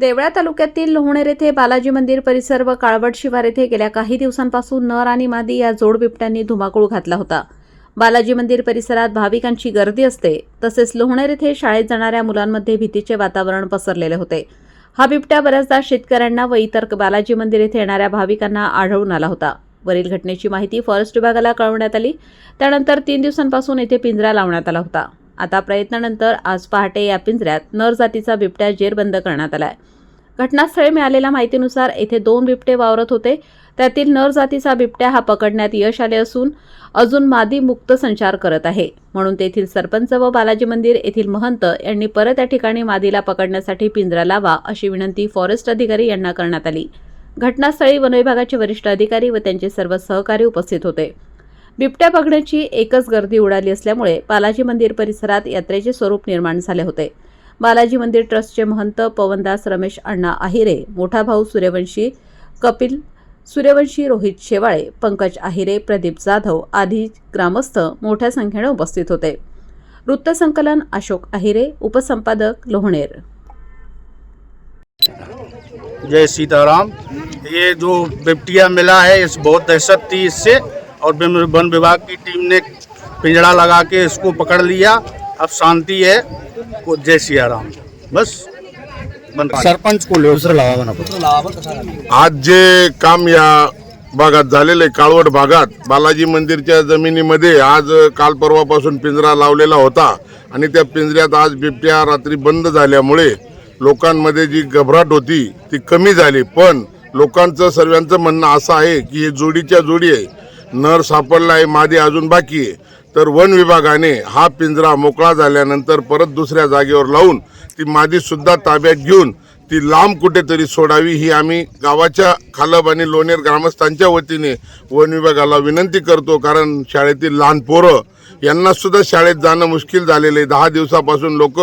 देवळा तालुक्यातील लोहणेर येथे बालाजी मंदिर परिसर व काळवट शिवार येथे गेल्या काही दिवसांपासून नर आणि मादी या जोड बिबट्यांनी धुमाकूळ घातला होता. बालाजी मंदिर परिसरात भाविकांची गर्दी असते. तसेच लोहणेर येथे शाळेत जाणाऱ्या मुलांमध्ये भीतीचे वातावरण पसरलेले होते. हा बिबट्या बऱ्याचदा शेतकऱ्यांना व इतर बालाजी मंदिर येथे येणाऱ्या भाविकांना आढळून आला होता. वरील घटनेची माहिती फॉरेस्ट विभागाला कळवण्यात आली. त्यानंतर तीन दिवसांपासून येथे पिंजरा लावण्यात आला होता. आता प्रयत्नानंतर आज पहाटे या पिंजऱ्यात नर जातीचा बिबट्या जेरबंद करण्यात आलाय. घटनास्थळी मिळालेल्या माहितीनुसार येथे दोन बिबटे वावरत होते. त्यातील नर जातीचा बिबट्या हा पकडण्यात यश आले असून अजून मादी मुक्त संचार करत आहे. म्हणून तेथील सरपंच व बालाजी मंदिर येथील महंत यांनी परत या ठिकाणी मादीला पकडण्यासाठी पिंजरा लावा अशी विनंती फॉरेस्ट अधिकारी यांना करण्यात आली. घटनास्थळी वनविभागाचे वरिष्ठ अधिकारी व त्यांचे सर्व सहकारी उपस्थित होते. बिबट्या बघण्याची एकच गर्दी उडाली असल्यामुळे बालाजी मंदिर परिसरात यात्रेचे स्वरूप निर्माण झाले होते. बालाजी मंदिर ट्रस्टचे महंत पवनदास रमेश अण्णा आहिरे मोठा भाऊ सूर्यवंशी कपिल सूर्यवंशी रोहित शेवाळे पंकज आहिरे प्रदीप जाधव आदी ग्रामस्थ मोठ्या संख्येने उपस्थित होते. वृत्तसंकलन अशोक आहिरे उपसंपादक लोहणेर. जय सीताराम. ये जो बिपटिया मिला है इस बहुत दहशत थी इससे और वन वन विभाग की टीम ने पिंजड़ा लगा के इसको पकड़ लिया। अब शांति है। को जय सिया राम बस सरपंच आज जे काम या भागात झालेलं आहे काळवड भागात बालाजी मंदिरच्या जमिनीमध्ये आज काल परवापासून पिंजरा लावलेला होता आणि त्या पिंजऱ्यात आज बिबट्या रात्री बंद झाल्यामुळे लोकांमध्ये जी घबराट होती ती कमी झाली. पण लोकांचं सर्वांचं म्हणणं असं आहे की हे जोडीच्या जोडी आहे. नर सापडला आहे मादी अजून बाकी आहे. तर वन विभागाने हा पिंजरा मोकळा झाल्यानंतर परत दुसऱ्या जागेवर लावून ती मादी सुद्धा ताब्यात घेऊन ती लांब कुठेतरी सोडावी ही आम्ही गावाच्या खालब आणि लोणेर ग्रामस्थांच्या वतीने वन विभागाला विनंती करतो कारण शाळेतील लहान पोरं यांना सुद्धा शाळेत जाणं मुश्किल झालेलं आहे. दहा दिवसापासून लोक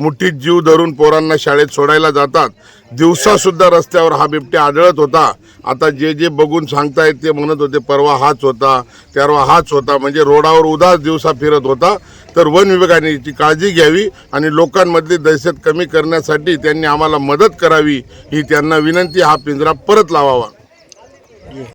मुठीत जीव धरून पोरांना शाळेत सोडायला जातात. दिवसा सुद्धा रस्त्यावर हा बिबट्या आढळत होता. आता जे जे बघून सांगतायत ते म्हणत होते परवा हाच होता तेरवा हाच होता. म्हणजे रोडावर उदास दिवसा फिरत होता. तर वन विभागाने याची काळजी घ्यावी आणि लोकांमधली दहशत कमी करण्यासाठी त्यांनी आम्हाला मदत करावी ही त्यांना विनंती. हा पिंजरा परत लावावा.